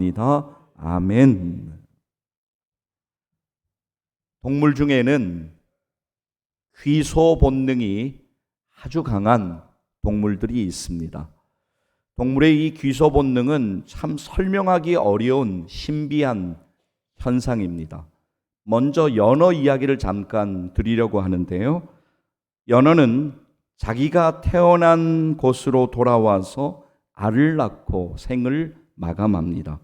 니다 아멘. 동물 중에는 귀소 본능이 아주 강한 동물들이 있습니다. 동물의 이 귀소 본능은 참 설명하기 어려운 신비한 현상입니다. 먼저 연어 이야기를 잠깐 드리려고 하는데요. 연어는 자기가 태어난 곳으로 돌아와서 알을 낳고 생을 마감합니다.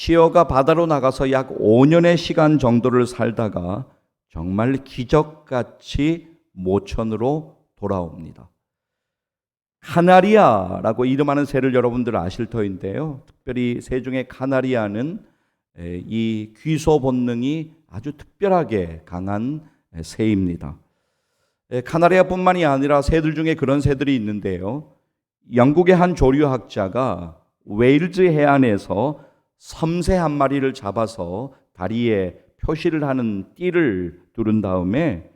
시어가 바다로 나가서 약 5년의 시간 정도를 살다가 정말 기적같이 모천으로 돌아옵니다. 카나리아라고 이름하는 새를 여러분들 아실 터인데요. 특별히 새 중에 카나리아는 이 귀소 본능이 아주 특별하게 강한 새입니다. 카나리아뿐만이 아니라 새들 중에 그런 새들이 있는데요. 영국의 한 조류학자가 웨일즈 해안에서 섬새 한 마리를 잡아서 다리에 표시를 하는 띠를 두른 다음에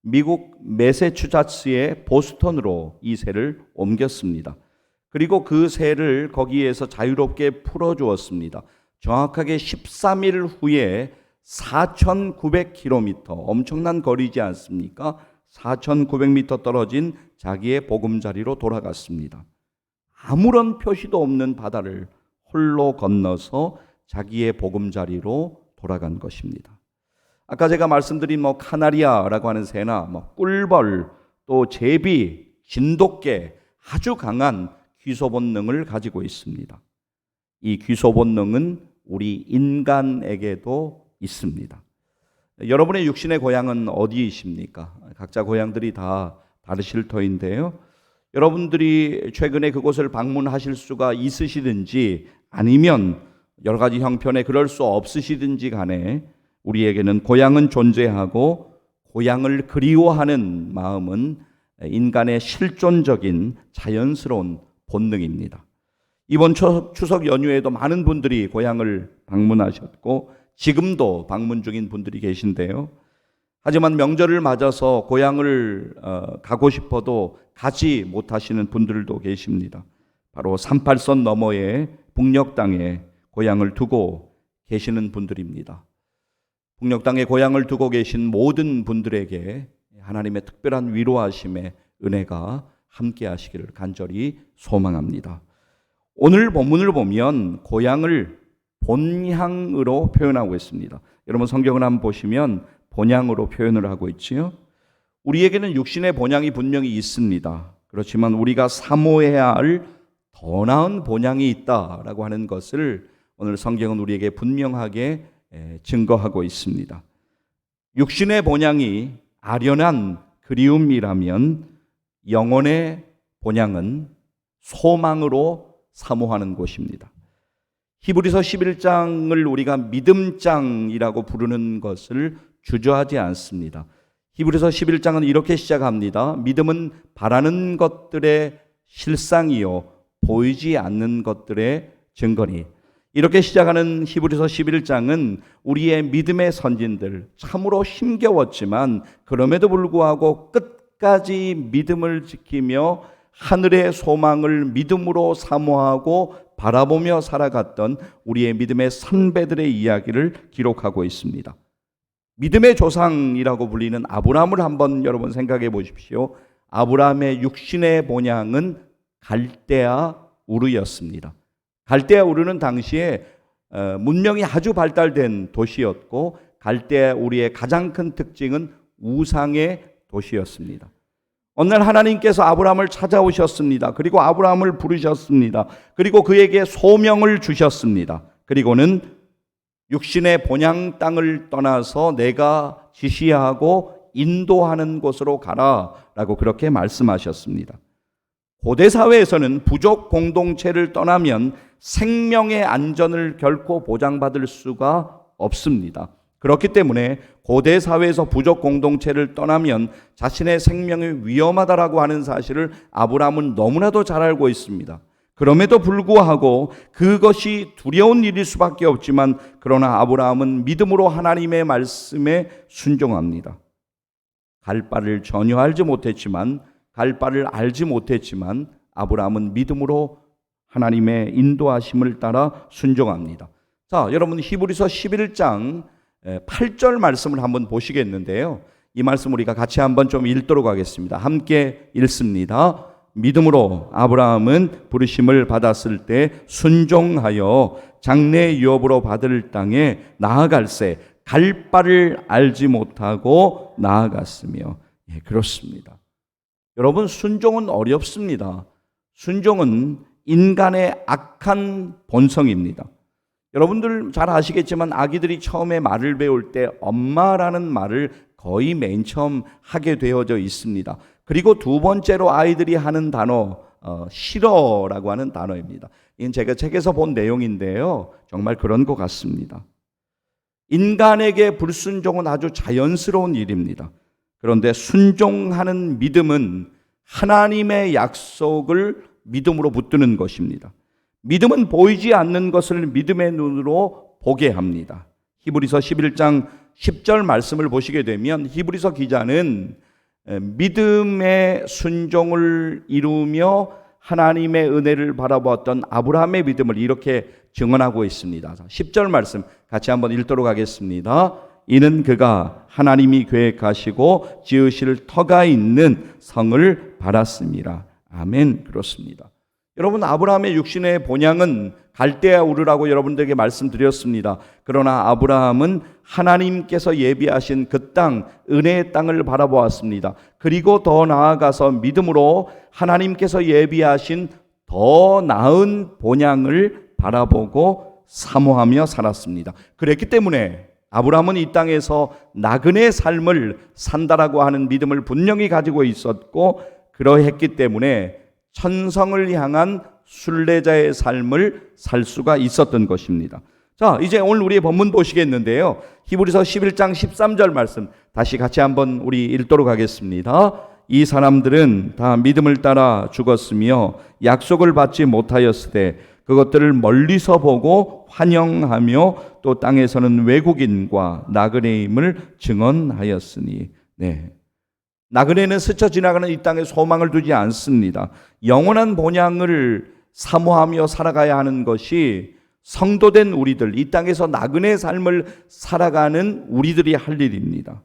미국 매세추자츠의 보스턴으로 이 새를 옮겼습니다. 그리고 그 새를 거기에서 자유롭게 풀어 주었습니다. 정확하게 13일 후에 4,900km 엄청난 거리지 않습니까? 4,900m 떨어진 자기의 보금자리로 돌아갔습니다. 아무런 표시도 없는 바다를 홀로 건너서 자기의 보금자리로 돌아간 것입니다. 아까 제가 말씀드린 뭐 카나리아라고 하는 새나 뭐 꿀벌 또 제비, 진돗개 아주 강한 귀소 본능을 가지고 있습니다. 이 귀소 본능은 우리 인간에게도 있습니다. 여러분의 육신의 고향은 어디이십니까? 각자 고향들이 다 다르실 터인데요. 여러분들이 최근에 그곳을 방문하실 수가 있으시든지 아니면 여러 가지 형편에 그럴 수 없으시든지 간에 우리에게는 고향은 존재하고 고향을 그리워하는 마음은 인간의 실존적인 자연스러운 본능입니다. 이번 추석 연휴에도 많은 분들이 고향을 방문하셨고 지금도 방문 중인 분들이 계신데요. 하지만 명절을 맞아서 고향을 어, 가고 싶어도 가지 못하시는 분들도 계십니다. 바로 38선 너머의 북녘 땅에 고향을 두고 계시는 분들입니다. 북녘 땅에 고향을 두고 계신 모든 분들에게 하나님의 특별한 위로하심의 은혜가 함께 하시기를 간절히 소망합니다. 오늘 본문을 보면 고향을 본향으로 표현하고 있습니다. 여러분 성경을 한번 보시면 본향으로 표현을 하고 있지요. 우리에게는 육신의 본향이 분명히 있습니다. 그렇지만 우리가 사모해야 할 더 나은 본향이 있다라고 하는 것을 오늘 성경은 우리에게 분명하게 증거하고 있습니다. 육신의 본향이 아련한 그리움이라면 영혼의 본향은 소망으로 사모하는 곳입니다. 히브리서 11장을 우리가 믿음장이라고 부르는 것을 주저하지 않습니다. 히브리서 11장은 이렇게 시작합니다. 믿음은 바라는 것들의 실상이요 보이지 않는 것들의 증거니. 이렇게 시작하는 히브리서 11장은 우리의 믿음의 선진들 참으로 힘겨웠지만 그럼에도 불구하고 끝까지 믿음을 지키며 하늘의 소망을 믿음으로 사모하고 바라보며 살아갔던 우리의 믿음의 선배들의 이야기를 기록하고 있습니다. 믿음의 조상이라고 불리는 아브라함을 한번 여러분 생각해 보십시오. 아브라함의 육신의 본향은 갈대아 우르였습니다. 갈대아 우르는 당시에 어, 문명이 아주 발달된 도시였고 갈대아 우르의 가장 큰 특징은 우상의 도시였습니다. 어느 날 하나님께서 아브라함을 찾아오셨습니다. 그리고 아브라함을 부르셨습니다. 그리고 그에게 소명을 주셨습니다. 그리고는 육신의 본향 땅을 떠나서 내가 지시하고 인도하는 곳으로 가라 라고 그렇게 말씀하셨습니다. 고대 사회에서는 부족 공동체를 떠나면 생명의 안전을 결코 보장받을 수가 없습니다. 그렇기 때문에 고대 사회에서 부족 공동체를 떠나면 자신의 생명이 위험하다라고 하는 사실을 아브라함은 너무나도 잘 알고 있습니다. 그럼에도 불구하고 그것이 두려운 일일 수밖에 없지만 그러나 아브라함은 믿음으로 하나님의 말씀에 순종합니다. 갈 바를 전혀 알지 못했지만 갈 바를 알지 못했지만 아브라함은 믿음으로 하나님의 인도하심을 따라 순종합니다. 자, 여러분 히브리서 11장 8절 말씀을 한번 보시겠는데요. 이 말씀 우리가 같이 한번 좀 읽도록 하겠습니다. 함께 읽습니다. 믿음으로 아브라함은 부르심을 받았을 때 순종하여 장래 유업으로 받을 땅에 나아갈새 갈 바를 알지 못하고 나아갔으며 예, 그렇습니다. 여러분 순종은 어렵습니다. 순종은 인간의 악한 본성입니다. 여러분들 잘 아시겠지만 아기들이 처음에 말을 배울 때 엄마라는 말을 거의 맨 처음 하게 되어져 있습니다. 그리고 두 번째로 아이들이 하는 단어 어, 싫어라고 하는 단어입니다. 이건 제가 책에서 본 내용인데요. 정말 그런 것 같습니다. 인간에게 불순종은 아주 자연스러운 일입니다. 그런데 순종하는 믿음은 하나님의 약속을 믿음으로 붙드는 것입니다. 믿음은 보이지 않는 것을 믿음의 눈으로 보게 합니다. 히브리서 11장 10절 말씀을 보시게 되면 히브리서 기자는 믿음의 순종을 이루며 하나님의 은혜를 바라보았던 아브라함의 믿음을 이렇게 증언하고 있습니다. 10절 말씀 같이 한번 읽도록 하겠습니다. 이는 그가 하나님이 계획하시고 지으실 터가 있는 성을 바랐습니다. 아멘. 그렇습니다. 여러분 아브라함의 육신의 본향은 갈대아 우르라고 여러분들에게 말씀드렸습니다. 그러나 아브라함은 하나님께서 예비하신 그 땅, 은혜의 땅을 바라보았습니다. 그리고 더 나아가서 믿음으로 하나님께서 예비하신 더 나은 본향을 바라보고 사모하며 살았습니다. 그랬기 때문에 아브라함은 이 땅에서 나그네 삶을 산다라고 하는 믿음을 분명히 가지고 있었고 그러했기 때문에 천성을 향한 순례자의 삶을 살 수가 있었던 것입니다. 자, 이제 오늘 우리의 본문 보시겠는데요. 히브리서 11장 13절 말씀 다시 같이 한번 우리 읽도록 하겠습니다. 이 사람들은 다 믿음을 따라 죽었으며 약속을 받지 못하였으되 그것들을 멀리서 보고 환영하며 또 땅에서는 외국인과 나그네임을 증언하였으니 네. 나그네는 스쳐 지나가는 이 땅에 소망을 두지 않습니다. 영원한 본향을 사모하며 살아가야 하는 것이 성도된 우리들, 이 땅에서 나그네 삶을 살아가는 우리들이 할 일입니다.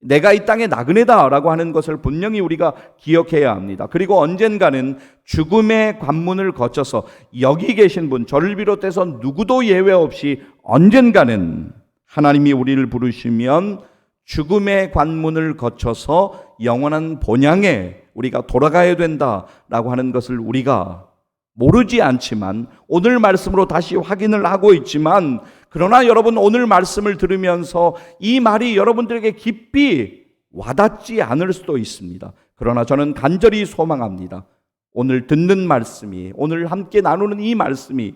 내가 이 땅의 나그네다라고 하는 것을 분명히 우리가 기억해야 합니다. 그리고 언젠가는 죽음의 관문을 거쳐서 여기 계신 분, 저를 비롯해서 누구도 예외 없이 언젠가는 하나님이 우리를 부르시면 죽음의 관문을 거쳐서 영원한 본향에 우리가 돌아가야 된다라고 하는 것을 우리가 모르지 않지만 오늘 말씀으로 다시 확인을 하고 있지만 그러나 여러분 오늘 말씀을 들으면서 이 말이 여러분들에게 깊이 와닿지 않을 수도 있습니다. 그러나 저는 간절히 소망합니다. 오늘 듣는 말씀이 오늘 함께 나누는 이 말씀이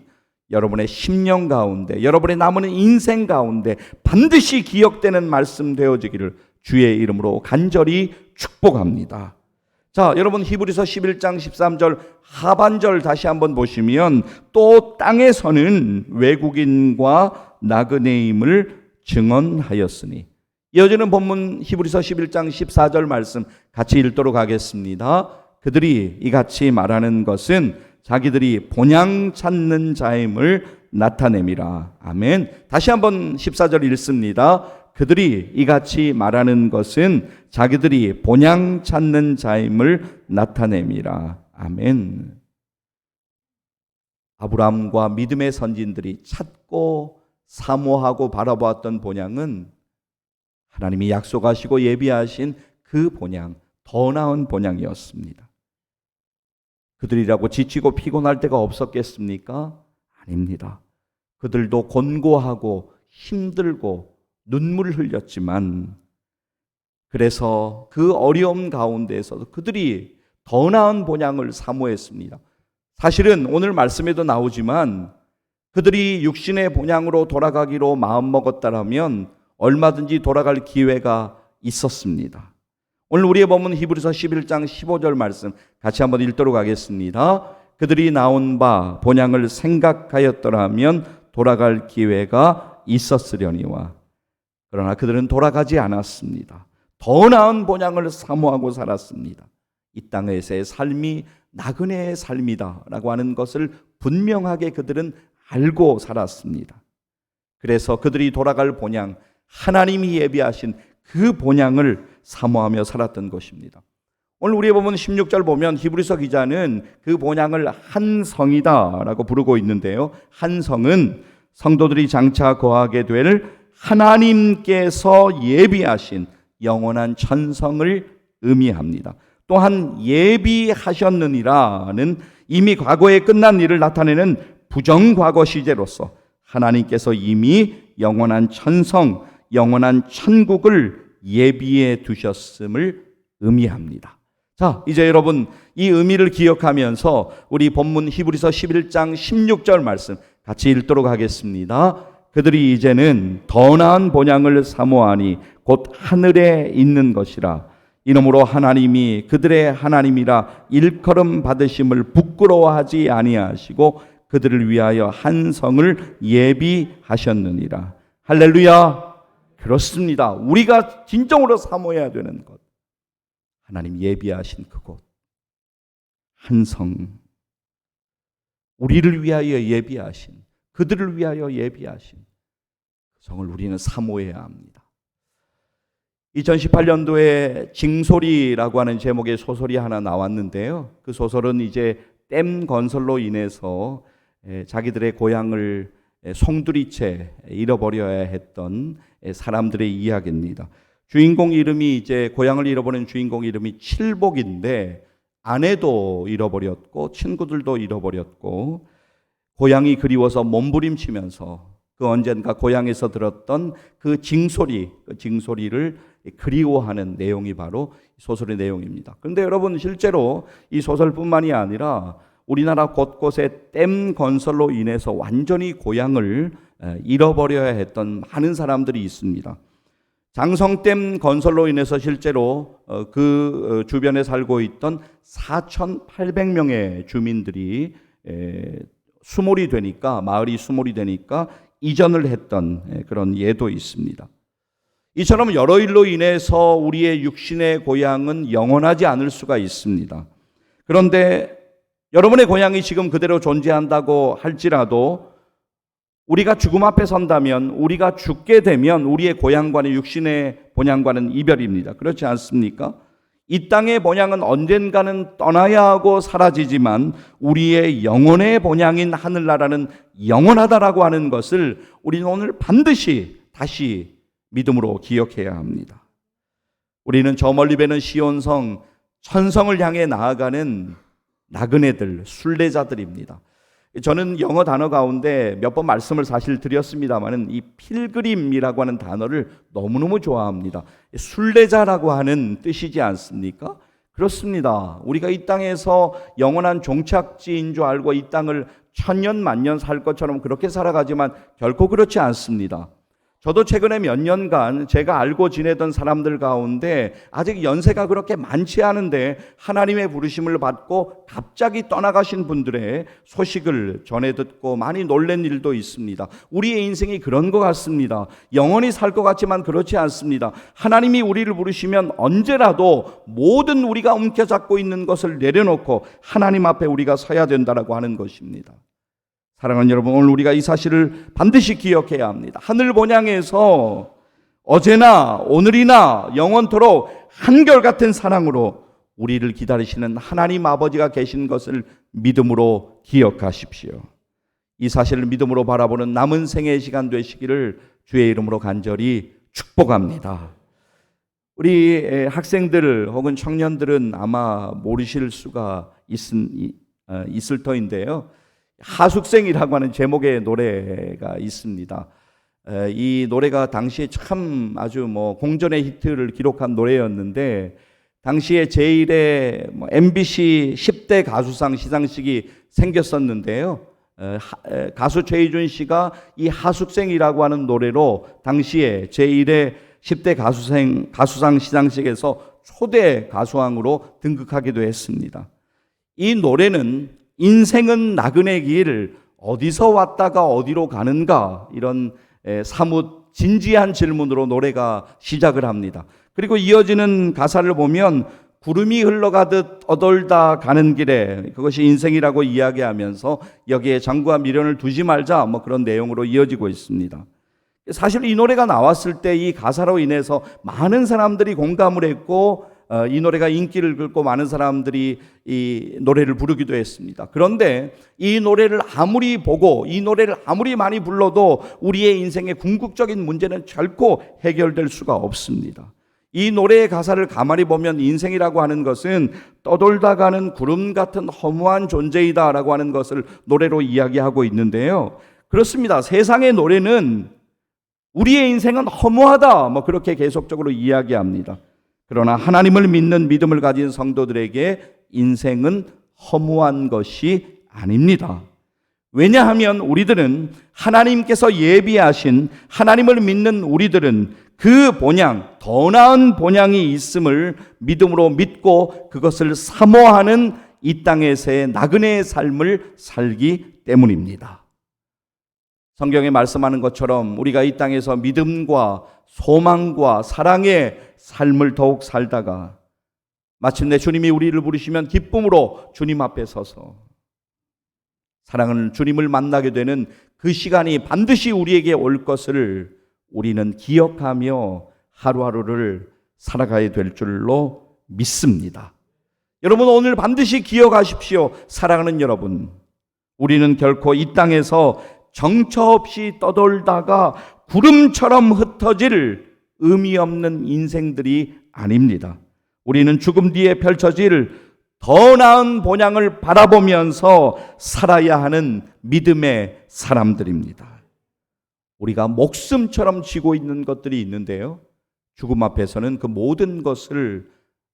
여러분의 심령 가운데 여러분의 남은 인생 가운데 반드시 기억되는 말씀 되어지기를 주의 이름으로 간절히 축복합니다. 자, 여러분 히브리서 11장 13절 하반절 다시 한번 보시면 또 땅에서는 외국인과 나그네임을 증언하였으니 이어지는 본문 히브리서 11장 14절 말씀 같이 읽도록 하겠습니다. 그들이 이같이 말하는 것은 자기들이 본향 찾는 자임을 나타냄이라. 아멘. 다시 한번 14절 읽습니다. 그들이 이같이 말하는 것은 자기들이 본향 찾는 자임을 나타냄이라. 아멘. 아브라함과 믿음의 선진들이 찾고 사모하고 바라보았던 본향은 하나님이 약속하시고 예비하신 그 본향, 더 나은 본향이었습니다. 그들이라고 지치고 피곤할 때가 없었겠습니까? 아닙니다. 그들도 곤고하고 힘들고 눈물을 흘렸지만 그래서 그 어려움 가운데에서도 그들이 더 나은 본향을 사모했습니다. 사실은 오늘 말씀에도 나오지만 그들이 육신의 본향으로 돌아가기로 마음먹었다라면 얼마든지 돌아갈 기회가 있었습니다. 오늘 우리의 본문 히브리서 11장 15절 말씀 같이 한번 읽도록 하겠습니다. 그들이 나온 바 본향을 생각하였더라면 돌아갈 기회가 있었으려니와 그러나 그들은 돌아가지 않았습니다. 더 나은 본향을 사모하고 살았습니다. 이 땅에서의 삶이 나그네의 삶이다라고 하는 것을 분명하게 그들은 알고 살았습니다. 그래서 그들이 돌아갈 본향, 하나님이 예비하신 그 본향을 사모하며 살았던 것입니다. 오늘 우리 보면 16절 보면 히브리서 기자는 그 본향을 한 성이다라고 부르고 있는데요. 한 성은 성도들이 장차 거하게 될 하나님께서 예비하신 영원한 천성을 의미합니다. 또한 예비하셨느니라는 이미 과거에 끝난 일을 나타내는 부정과거 시제로서 하나님께서 이미 영원한 천성, 영원한 천국을 예비해 두셨음을 의미합니다. 자, 이제 여러분 이 의미를 기억하면서 우리 본문 히브리서 11장 16절 말씀 같이 읽도록 하겠습니다. 그들이 이제는 더 나은 본향을 사모하니 곧 하늘에 있는 것이라. 이러므로 하나님이 그들의 하나님이라 일컬음 받으심을 부끄러워하지 아니하시고 그들을 위하여 한 성을 예비하셨느니라. 할렐루야. 그렇습니다. 우리가 진정으로 사모해야 되는 것. 하나님 예비하신 그곳. 한 성. 우리를 위하여 예비하신, 그들을 위하여 예비하신 그 성을 우리는 사모해야 합니다. 2018년도에 징소리라고 하는 제목의 소설이 하나 나왔는데요. 그 소설은 이제 댐 건설로 인해서 에, 자기들의 고향을 에, 송두리째 잃어버려야 했던 에, 사람들의 이야기입니다. 주인공 이름이 이제 고향을 잃어버린 주인공 이름이 칠복인데 아내도 잃어버렸고 친구들도 잃어버렸고 고향이 그리워서 몸부림치면서 그 언젠가 고향에서 들었던 그 징소리, 그 징소리를 그리워하는 내용이 바로 소설의 내용입니다. 그런데 여러분 실제로 이 소설뿐만이 아니라 우리나라 곳곳에 댐 건설로 인해서 완전히 고향을 잃어버려야 했던 많은 사람들이 있습니다. 장성댐 건설로 인해서 실제로 어, 그 주변에 살고 있던 4,800명의 주민들이 수몰이 되니까 마을이 수몰이 되니까 이전을 했던 그런 예도 있습니다. 이처럼 여러 일로 인해서 우리의 육신의 고향은 영원하지 않을 수가 있습니다. 그런데 여러분의 고향이 지금 그대로 존재한다고 할지라도 우리가 죽음 앞에 선다면 우리가 죽게 되면 우리의 고향과는 육신의 본향과는 이별입니다. 그렇지 않습니까? 이 땅의 본향은 언젠가는 떠나야 하고 사라지지만 우리의 영혼의 본향인 하늘나라는 영원하다라고 하는 것을 우리는 오늘 반드시 다시 믿음으로 기억해야 합니다. 우리는 저 멀리 배는 시온성 천성을 향해 나아가는 나그네들, 순례자들입니다. 저는 영어 단어 가운데 몇 번 말씀을 사실 드렸습니다만은 이 필그림이라고 하는 단어를 너무너무 좋아합니다. 순례자라고 하는 뜻이지 않습니까? 그렇습니다. 우리가 이 땅에서 영원한 종착지인 줄 알고 이 땅을 천년 만년 살 것처럼 그렇게 살아가지만 결코 그렇지 않습니다. 저도 최근에 몇 년간 제가 알고 지내던 사람들 가운데 아직 연세가 그렇게 많지 않은데 하나님의 부르심을 받고 갑자기 떠나가신 분들의 소식을 전해 듣고 많이 놀란 일도 있습니다. 우리의 인생이 그런 것 같습니다. 영원히 살 것 같지만 그렇지 않습니다. 하나님이 우리를 부르시면 언제라도 모든 우리가 움켜잡고 있는 것을 내려놓고 하나님 앞에 우리가 서야 된다라고 하는 것입니다. 사랑하는 여러분, 오늘 우리가 이 사실을 반드시 기억해야 합니다. 하늘 본향에서 어제나 오늘이나 영원토록 한결같은 사랑으로 우리를 기다리시는 하나님 아버지가 계신 것을 믿음으로 기억하십시오. 이 사실을 믿음으로 바라보는 남은 생의 시간 되시기를 주의 이름으로 간절히 축복합니다. 우리 학생들 혹은 청년들은 아마 모르실 수가 어, 있을 터인데요. 하숙생이라고 하는 제목의 노래가 있습니다. 이 노래가 당시에 참 아주 뭐 공전의 히트를 기록한 노래였는데 당시에 제1의 뭐 MBC 10대 가수상 시상식이 생겼었는데요. 가수 최희준 씨가 이 하숙생이라고 하는 노래로 당시에 제1의 10대 가수생 가수상 시상식에서 초대 가수왕으로 등극하기도 했습니다. 이 노래는 인생은 나그네 길 어디서 왔다가 어디로 가는가 이런 사뭇 진지한 질문으로 노래가 시작을 합니다. 그리고 이어지는 가사를 보면 구름이 흘러가듯 어돌다 가는 길에 그것이 인생이라고 이야기하면서 여기에 장구와 미련을 두지 말자 뭐 그런 내용으로 이어지고 있습니다. 사실 이 노래가 나왔을 때 이 가사로 인해서 많은 사람들이 공감을 했고 어, 이 노래가 인기를 끌고 많은 사람들이 이 노래를 부르기도 했습니다. 그런데 이 노래를 아무리 보고 이 노래를 아무리 많이 불러도 우리의 인생의 궁극적인 문제는 결코 해결될 수가 없습니다. 이 노래의 가사를 가만히 보면 인생이라고 하는 것은 떠돌다 가는 구름 같은 허무한 존재이다라고 하는 것을 노래로 이야기하고 있는데요. 그렇습니다. 세상의 노래는 우리의 인생은 허무하다. 뭐 그렇게 계속적으로 이야기합니다. 그러나 하나님을 믿는 믿음을 가진 성도들에게 인생은 허무한 것이 아닙니다. 왜냐하면 우리들은 하나님께서 예비하신 하나님을 믿는 우리들은 그 본향, 더 나은 본향이 있음을 믿음으로 믿고 그것을 사모하는 이 땅에서의 나그네의 삶을 살기 때문입니다. 성경에 말씀하는 것처럼 우리가 이 땅에서 믿음과 소망과 사랑의 삶을 더욱 살다가 마침내 주님이 우리를 부르시면 기쁨으로 주님 앞에 서서 사랑하는 주님을 만나게 되는 그 시간이 반드시 우리에게 올 것을 우리는 기억하며 하루하루를 살아가야 될 줄로 믿습니다. 여러분 오늘 반드시 기억하십시오. 사랑하는 여러분. 우리는 결코 이 땅에서 정처 없이 떠돌다가 구름처럼 흩어질 의미 없는 인생들이 아닙니다. 우리는 죽음 뒤에 펼쳐질 더 나은 본향을 바라보면서 살아야 하는 믿음의 사람들입니다. 우리가 목숨처럼 쥐고 있는 것들이 있는데요. 죽음 앞에서는 그 모든 것을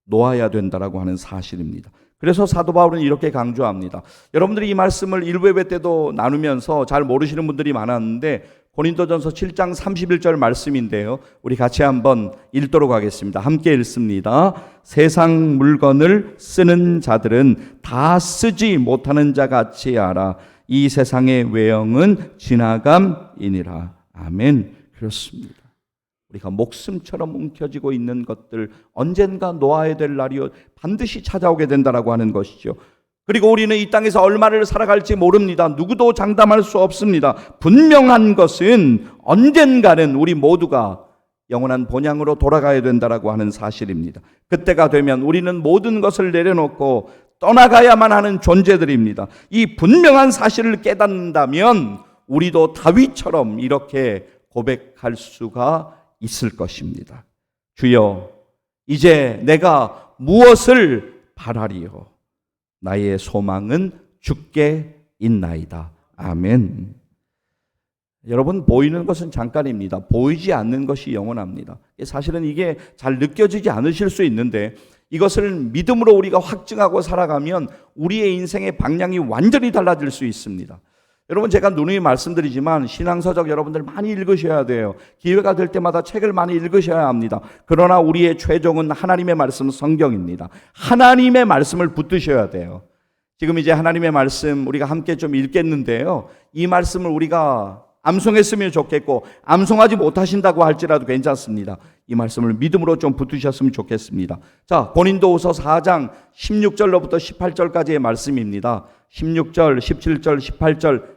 놓아야 된다라고 하는 사실입니다. 그래서 사도 바울은 이렇게 강조합니다. 여러분들이 이 말씀을 1회회 때도 나누면서 잘 모르시는 분들이 많았는데 고린도전서 7장 31절 말씀인데요. 우리 같이 한번 읽도록 하겠습니다. 함께 읽습니다. 세상 물건을 쓰는 자들은 다 쓰지 못하는 자 같이 알아. 이 세상의 외형은 지나감이니라. 아멘. 그렇습니다. 우리가 목숨처럼 움켜쥐고 있는 것들 언젠가 놓아야 될 날이 반드시 찾아오게 된다라고 하는 것이죠. 그리고 우리는 이 땅에서 얼마를 살아갈지 모릅니다. 누구도 장담할 수 없습니다. 분명한 것은 언젠가는 우리 모두가 영원한 본향으로 돌아가야 된다라고 하는 사실입니다. 그때가 되면 우리는 모든 것을 내려놓고 떠나가야만 하는 존재들입니다. 이 분명한 사실을 깨닫는다면 우리도 다윗처럼 이렇게 고백할 수가 있을 것입니다. 주여, 이제 내가 무엇을 바라리요? 나의 소망은 주께 있나이다. 아멘. 여러분, 보이는 것은 잠깐입니다. 보이지 않는 것이 영원합니다. 사실은 이게 잘 느껴지지 않으실 수 있는데 이것을 믿음으로 우리가 확증하고 살아가면 우리의 인생의 방향이 완전히 달라질 수 있습니다. 여러분 제가 누누이 말씀드리지만 신앙서적 여러분들 많이 읽으셔야 돼요. 기회가 될 때마다 책을 많이 읽으셔야 합니다. 그러나 우리의 최종은 하나님의 말씀 성경입니다. 하나님의 말씀을 붙드셔야 돼요. 지금 이제 하나님의 말씀 우리가 함께 좀 읽겠는데요. 이 말씀을 우리가 암송했으면 좋겠고 암송하지 못하신다고 할지라도 괜찮습니다. 이 말씀을 믿음으로 좀 붙으셨으면 좋겠습니다. 자, 본인도후서 4장 16절로부터 18절까지의 말씀입니다. 16절, 17절, 18절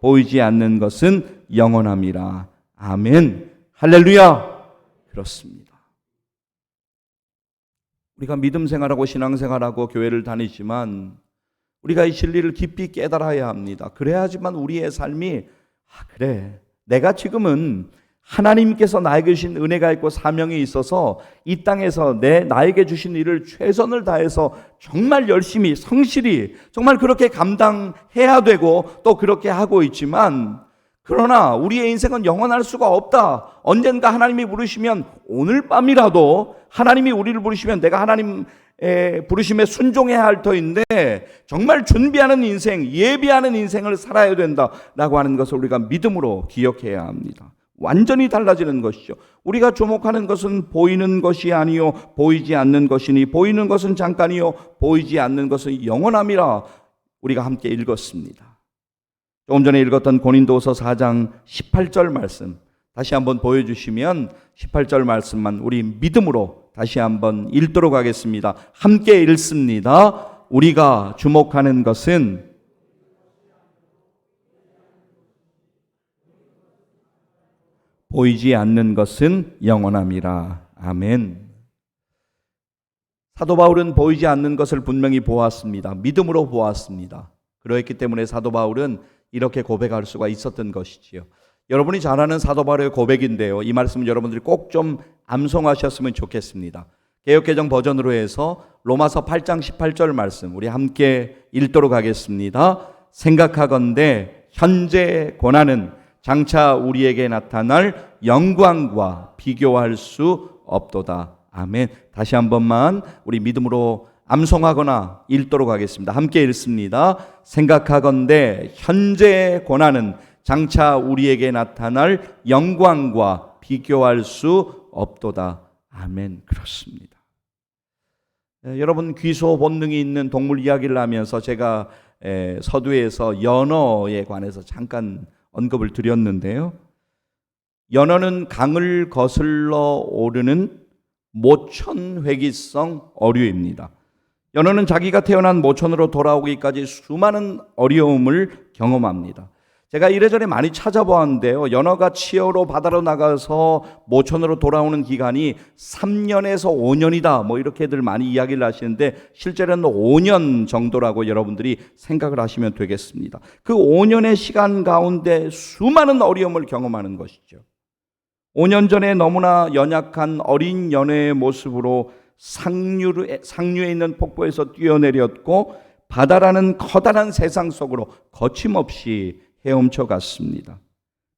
보이지 않는 것은 영원함이라. 아멘. 할렐루야. 그렇습니다. 우리가 믿음 생활하고 신앙 생활하고 교회를 다니지만 우리가 이 진리를 깊이 깨달아야 합니다. 그래야지만 우리의 삶이 아 그래. 내가 지금은 하나님께서 나에게 주신 은혜가 있고 사명이 있어서 이 땅에서 내 나에게 주신 일을 최선을 다해서 정말 열심히 성실히 정말 그렇게 감당해야 되고 또 그렇게 하고 있지만 그러나 우리의 인생은 영원할 수가 없다. 언젠가 하나님이 부르시면 오늘 밤이라도 하나님이 우리를 부르시면 내가 하나님 의 부르심에 순종해야 할 터인데 정말 준비하는 인생, 예비하는 인생을 살아야 된다라고 하는 것을 우리가 믿음으로 기억해야 합니다. 완전히 달라지는 것이죠. 우리가 주목하는 것은 보이는 것이 아니요 보이지 않는 것이니 보이는 것은 잠깐이요 보이지 않는 것은 영원함이라 우리가 함께 읽었습니다. 조금 전에 읽었던 고린도서 4장 18절 말씀 다시 한번 보여 주시면 18절 말씀만 우리 믿음으로 다시 한번 읽도록 하겠습니다. 함께 읽습니다. 우리가 주목하는 것은 보이지 않는 것은 영원함이라. 아멘. 사도 바울은 보이지 않는 것을 분명히 보았습니다. 믿음으로 보았습니다. 그러했기 때문에 사도 바울은 이렇게 고백할 수가 있었던 것이지요. 여러분이 잘 아는 사도 바울의 고백인데요. 이 말씀 여러분들이 꼭 좀 암송하셨으면 좋겠습니다. 개혁개정 버전으로 해서 로마서 8장 18절 말씀 우리 함께 읽도록 하겠습니다. 생각하건대 현재 고난은 장차 우리에게 나타날 영광과 비교할 수 없도다. 아멘. 다시 한 번만 우리 믿음으로 암송하거나 읽도록 하겠습니다. 함께 읽습니다. 생각하건대 현재 고난은 장차 우리에게 나타날 영광과 비교할 수 없도다. 아멘. 그렇습니다. 예, 여러분 귀소 본능이 있는 동물 이야기를 하면서 제가 에, 서두에서 연어에 관해서 잠깐 언급을 드렸는데요. 연어는 강을 거슬러 오르는 모천 회기성 어류입니다. 연어는 자기가 태어난 모천으로 돌아오기까지 수많은 어려움을 경험합니다. 제가 이래저래 많이 찾아보았는데요. 연어가 치어로 바다로 나가서 모천으로 돌아오는 기간이 3년에서 5년이다. 뭐 이렇게들 많이 이야기를 하시는데 실제로는 5년 정도라고 여러분들이 생각을 하시면 되겠습니다. 그 5년의 시간 가운데 수많은 어려움을 경험하는 것이죠. 5년 전에 너무나 연약한 어린 연애의 모습으로 상류에, 상류에 있는 폭포에서 뛰어내렸고 바다라는 커다란 세상 속으로 거침없이 헤엄쳐 갔습니다.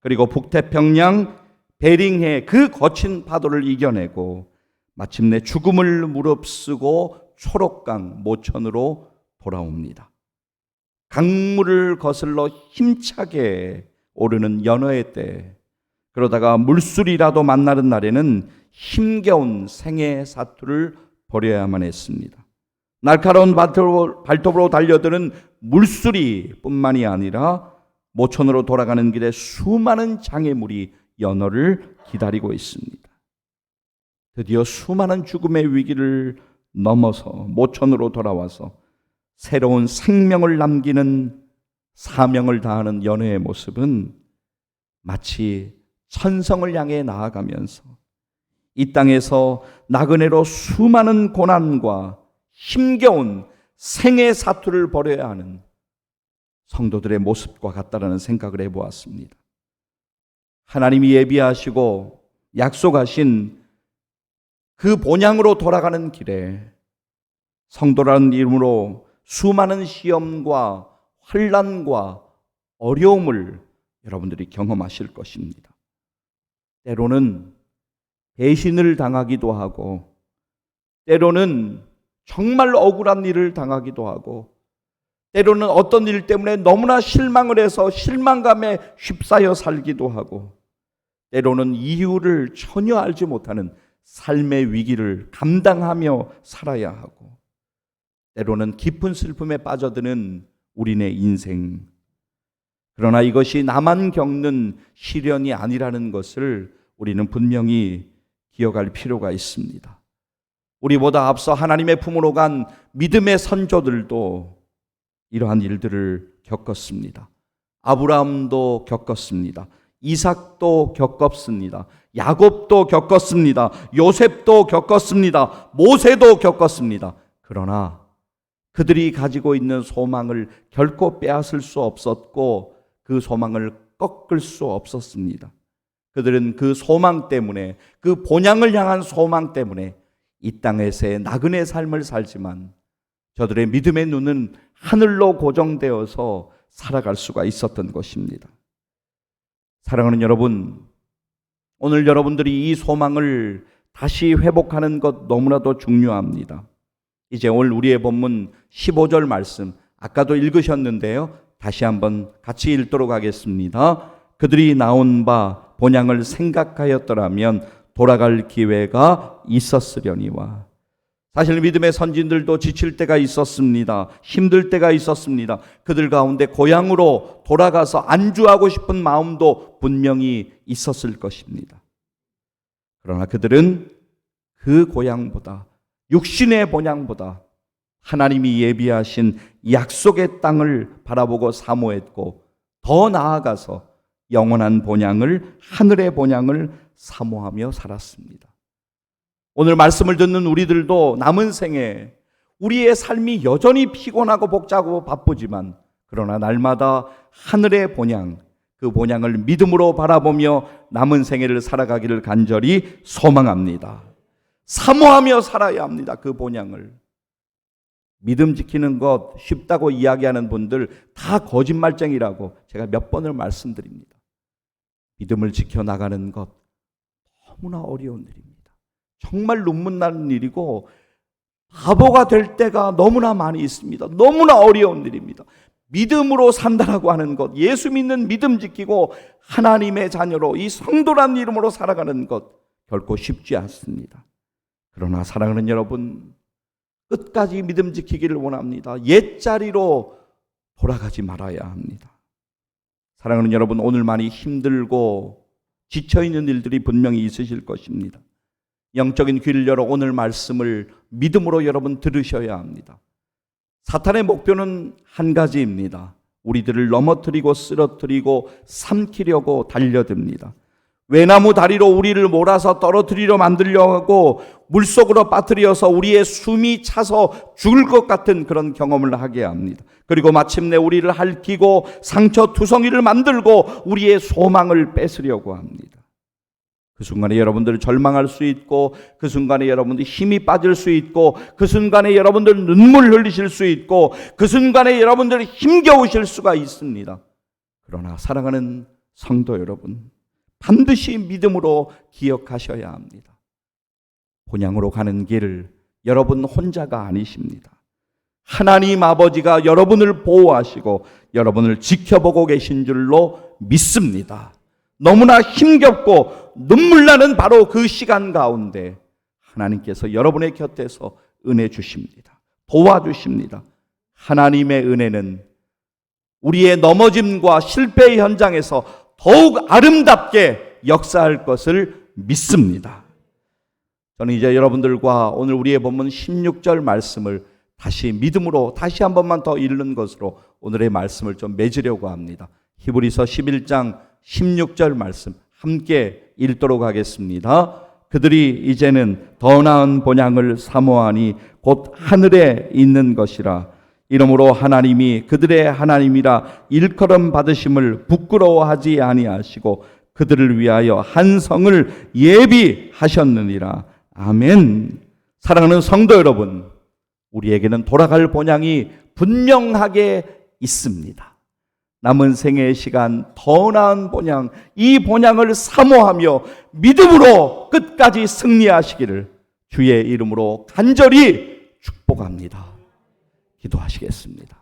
그리고 북태평양 베링해 그 거친 파도를 이겨내고 마침내 죽음을 무릅쓰고 초록강 모천으로 돌아옵니다. 강물을 거슬러 힘차게 오르는 연어의 때 그러다가 물술이라도 만나는 날에는 힘겨운 생애 사투를 벌여야만 했습니다. 날카로운 발톱으로, 달려드는 물술이뿐만이 아니라 모천으로 돌아가는 길에 수많은 장애물이 연어를 기다리고 있습니다. 드디어 수많은 죽음의 위기를 넘어서 모천으로 돌아와서 새로운 생명을 남기는 사명을 다하는 연어의 모습은 마치 천성을 향해 나아가면서 이 땅에서 나그네로 수많은 고난과 힘겨운 생의 사투를 벌여야 하는 성도들의 모습과 같다라는 생각을 해보았습니다. 하나님이 예비하시고 약속하신 그 본향으로 돌아가는 길에 성도라는 이름으로 수많은 시험과 환란과 어려움을 여러분들이 경험하실 것입니다. 때로는 배신을 당하기도 하고 때로는 정말 억울한 일을 당하기도 하고 때로는 어떤 일 때문에 너무나 실망을 해서 실망감에 휩싸여 살기도 하고 때로는 이유를 전혀 알지 못하는 삶의 위기를 감당하며 살아야 하고 때로는 깊은 슬픔에 빠져드는 우리네 인생. 그러나 이것이 나만 겪는 시련이 아니라는 것을 우리는 분명히 기억할 필요가 있습니다. 우리보다 앞서 하나님의 품으로 간 믿음의 선조들도 이러한 일들을 겪었습니다. 아브라함도 겪었습니다. 이삭도 겪었습니다. 야곱도 겪었습니다. 요셉도 겪었습니다. 모세도 겪었습니다. 그러나 그들이 가지고 있는 소망을 결코 빼앗을 수 없었고 그 소망을 꺾을 수 없었습니다. 그들은 그 소망 때문에 그 본향을 향한 소망 때문에 이 땅에서의 나그네 삶을 살지만 저들의 믿음의 눈은 하늘로 고정되어서 살아갈 수가 있었던 것입니다. 사랑하는 여러분, 오늘 여러분들이 이 소망을 다시 회복하는 것 너무나도 중요합니다. 이제 오늘 우리의 본문 15절 말씀, 아까도 읽으셨는데요. 다시 한번 같이 읽도록 하겠습니다. 그들이 나온 바 본향을 생각하였더라면 돌아갈 기회가 있었으려니와. 사실 믿음의 선진들도 지칠 때가 있었습니다. 힘들 때가 있었습니다. 그들 가운데 고향으로 돌아가서 안주하고 싶은 마음도 분명히 있었을 것입니다. 그러나 그들은 그 고향보다 육신의 본향보다 하나님이 예비하신 약속의 땅을 바라보고 사모했고 더 나아가서 영원한 본향을 하늘의 본향을 사모하며 살았습니다. 오늘 말씀을 듣는 우리들도 남은 생에 우리의 삶이 여전히 피곤하고 복잡하고 바쁘지만 그러나 날마다 하늘의 본향 그 본향을 믿음으로 바라보며 남은 생애를 살아가기를 간절히 소망합니다. 사모하며 살아야 합니다. 그 본향을. 믿음 지키는 것 쉽다고 이야기하는 분들 다 거짓말쟁이라고 제가 몇 번을 말씀드립니다. 믿음을 지켜 나가는 것 너무나 어려운 일입니다. 정말 눈물 나는 일이고 바보가 될 때가 너무나 많이 있습니다. 너무나 어려운 일입니다. 믿음으로 산다라고 하는 것, 예수 믿는 믿음 지키고 하나님의 자녀로 이 성도란 이름으로 살아가는 것 결코 쉽지 않습니다. 그러나 사랑하는 여러분, 끝까지 믿음 지키기를 원합니다. 옛자리로 돌아가지 말아야 합니다. 사랑하는 여러분, 오늘 많이 힘들고 지쳐 있는 일들이 분명히 있으실 것입니다. 영적인 귀를 열어 오늘 말씀을 믿음으로 여러분 들으셔야 합니다. 사탄의 목표는 한 가지입니다. 우리들을 넘어뜨리고 쓰러뜨리고 삼키려고 달려듭니다. 외나무 다리로 우리를 몰아서 떨어뜨리려 만들려고 물속으로 빠뜨려서 우리의 숨이 차서 죽을 것 같은 그런 경험을 하게 합니다. 그리고 마침내 우리를 핥히고 상처 투성이를 만들고 우리의 소망을 뺏으려고 합니다. 그 순간에 여러분들 절망할 수 있고 그 순간에 여러분들 힘이 빠질 수 있고 그 순간에 여러분들 눈물 흘리실 수 있고 그 순간에 여러분들 힘겨우실 수가 있습니다. 그러나 사랑하는 성도 여러분 반드시 믿음으로 기억하셔야 합니다. 본향으로 가는 길을 여러분 혼자가 아니십니다. 하나님 아버지가 여러분을 보호하시고 여러분을 지켜보고 계신 줄로 믿습니다. 너무나 힘겹고 눈물 나는 바로 그 시간 가운데 하나님께서 여러분의 곁에서 은혜 주십니다. 도와주십니다. 하나님의 은혜는 우리의 넘어짐과 실패의 현장에서 더욱 아름답게 역사할 것을 믿습니다. 저는 이제 여러분들과 오늘 우리의 본문 16절 말씀을 다시 믿음으로 다시 한 번만 더 읽는 것으로 오늘의 말씀을 좀 맺으려고 합니다. 히브리서 11장 16절 말씀 함께 읽도록 하겠습니다. 그들이 이제는 더 나은 본향을 사모하니 곧 하늘에 있는 것이라. 이러므로 하나님이 그들의 하나님이라 일컬음 받으심을 부끄러워하지 아니하시고 그들을 위하여 한 성을 예비하셨느니라. 아멘. 사랑하는 성도 여러분, 우리에게는 돌아갈 본향이 분명하게 있습니다. 남은 생애의 시간 더 나은 본향, 이 본향을 사모하며 믿음으로 끝까지 승리하시기를 주의 이름으로 간절히 축복합니다. 기도하시겠습니다.